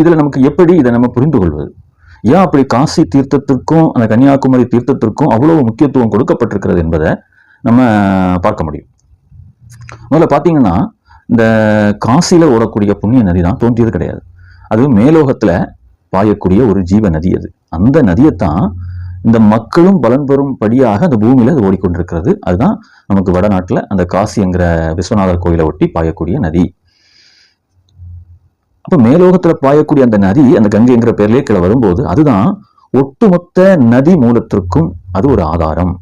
இதில் நமக்கு எப்படி இதை நம்ம புரிந்து கொள்வது ஏன் அப்படி காசி தீர்த்தத்திற்கும் அந்த கன்னியாகுமரி தீர்த்தத்திற்கும் அவ்வளவு முக்கியத்துவம் கொடுக்கப்பட்டிருக்கிறது என்பதை நம்ம பார்க்க முடியும். முதல்ல பார்த்தீங்கன்னா இந்த காசியில் ஓடக்கூடிய புண்ணிய நதி தான் தோன்றியது கிடையாது. அது மேலோகத்தில் பாயக்கூடிய ஒரு ஜீவ நதி அது. அந்த நதியைத்தான் இந்த மக்களும் பலன் பெறும் படியாக அந்த பூமியில் அது ஓடிக்கொண்டிருக்கிறது. அதுதான் நமக்கு வடநாட்டில் அந்த காசிங்கிற விஸ்வநாதர் கோயிலை ஒட்டி பாயக்கூடிய நதி. அப்போ மேலோகத்துல பாயக்கூடிய அந்த நதி அந்த கங்கைங்கிற பேர்லயே கீழே வரும்போது அதுதான் ஒட்டுமொத்த நதி மூலத்திற்கும் அது ஒரு ஆதாரம்.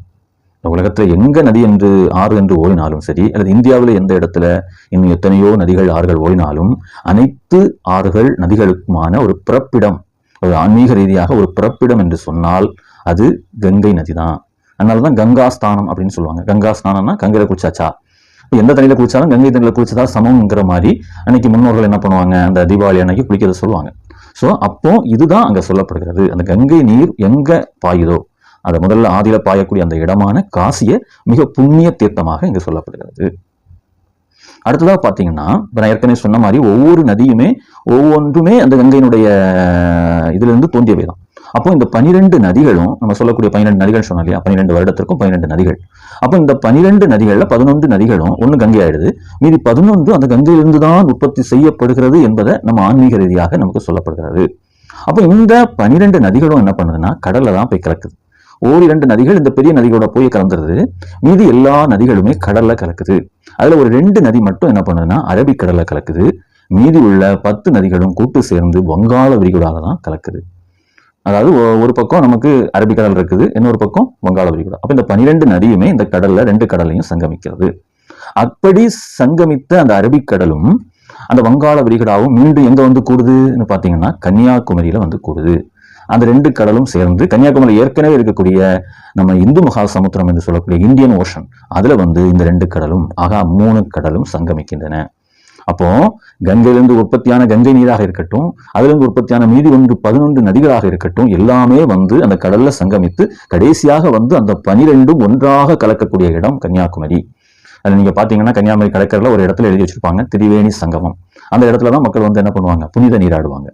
உலகத்துல எங்க நதி என்று ஆறு என்று ஓடினாலும் சரி அல்லது இந்தியாவில் எந்த இடத்துல இன்னும் எத்தனையோ நதிகள் ஆறுகள் ஓடினாலும் அனைத்து ஆறுகள் நதிகளுக்குமான ஒரு பிறப்பிடம் ஒரு ஆன்மீக ரீதியாக ஒரு பிறப்பிடம் என்று சொன்னால் அது கங்கை நதி தான் அதனால தான் கங்கா ஸ்தானம் அப்படின்னு சொல்லுவாங்க. கங்கா ஸ்நானம்னா கங்கையில குளிச்சாச்சா? எந்த தண்ணியில் குளிச்சாலும் கங்கை தண்ணியில் குளிச்சதா சமம்ங்கிற மாதிரி அன்னைக்கு முன்னோர்கள் என்ன பண்ணுவாங்க? அந்த தீபாவளி அன்னைக்கு குளிக்கிறத சொல்லுவாங்க. ஸோ அப்போ இதுதான் அங்கே சொல்லப்படுகிறது. அந்த கங்கை நீர் எங்கே பாயுதோ? அதை முதல்ல ஆதியில் பாயக்கூடிய அந்த இடமான காசியை மிக புண்ணிய தீர்த்தமாக இங்கே சொல்லப்படுகிறது. அடுத்ததாக பார்த்தீங்கன்னா இப்போ நான் ஏற்கனவே சொன்ன மாதிரி ஒவ்வொரு நதியுமே ஒவ்வொன்றுமே அந்த கங்கையினுடைய இதுலேருந்து தோன்றியவை தான் அப்போ இந்த பனிரெண்டு நதிகளும் நம்ம சொல்லக்கூடிய பன்னிரெண்டு நதிகள் சொன்னோம் இல்லையா? பன்னிரெண்டு வருடத்திற்கும் பன்னிரெண்டு நதிகள். அப்போ இந்த பனிரெண்டு நதிகள்ல பதினொன்று நதிகளும் ஒன்று கங்கை ஆயிடுது. மீதி பதினொன்று அந்த கங்கையிலிருந்து தான் உற்பத்தி செய்யப்படுகிறது என்பதை நம்ம ஆன்மீக ரீதியாக நமக்கு சொல்லப்படுகிறது. அப்போ இந்த பனிரெண்டு நதிகளும் என்ன பண்ணுதுன்னா கடல்ல தான் போய் கலக்குது. ஓரிரண்டு நதிகள் இந்த பெரிய நதிகளோட போய் கலந்துருது. மீதி எல்லா நதிகளுமே கடல்ல கலக்குது. அதுல ஒரு ரெண்டு நதி மட்டும் என்ன பண்ணுதுன்னா அரபிக்கடல்ல கலக்குது. மீதி உள்ள பத்து நதிகளும் கூட்டு சேர்ந்து வங்காள விரிகுடால தான் கலக்குது. அதாவது ஒரு பக்கம் நமக்கு அரபிக்கடல் இருக்குது இன்னொரு பக்கம் வங்காள விரிகுடா அப்போ இந்த பனிரெண்டு நதியுமே இந்த கடல்ல ரெண்டு கடலையும் சங்கமிக்கிறது. அப்படி சங்கமித்த அந்த அரபிக்கடலும் அந்த வங்காள விரிகுடாவும் மீண்டும் எங்க வந்து கூடுதுன்னு பார்த்தீங்கன்னா கன்னியாகுமரியில வந்து கூடுது. அந்த ரெண்டு கடலும் சேர்ந்து கன்னியாகுமரி ஏற்கனவே இருக்கக்கூடிய நம்ம இந்து மகா சமுத்திரம் என்று சொல்லக்கூடிய இந்தியன் ஓஷன் அதுல வந்து இந்த ரெண்டு கடலும் ஆகா மூணு கடலும் சங்கமிக்கின்றன. அப்போ கங்கையிலிருந்து உற்பத்தியான கங்கை நீராக இருக்கட்டும் அதிலிருந்து உற்பத்தியான மீதி ஒன்று பதினொன்று நதிகளாக இருக்கட்டும் எல்லாமே வந்து அந்த கடல்ல சங்கமித்து கடைசியாக வந்து அந்த பனிரெண்டும் ஒன்றாக கலக்கக்கூடிய இடம் கன்னியாகுமரி. அது நீங்க பாத்தீங்கன்னா கன்னியாகுமரி கடற்கரையில் ஒரு இடத்துல எழுதி வச்சிருப்பாங்க திரிவேணி சங்கமம். அந்த இடத்துல தான் மக்கள் வந்து என்ன பண்ணுவாங்க? புனித நீராடுவாங்க.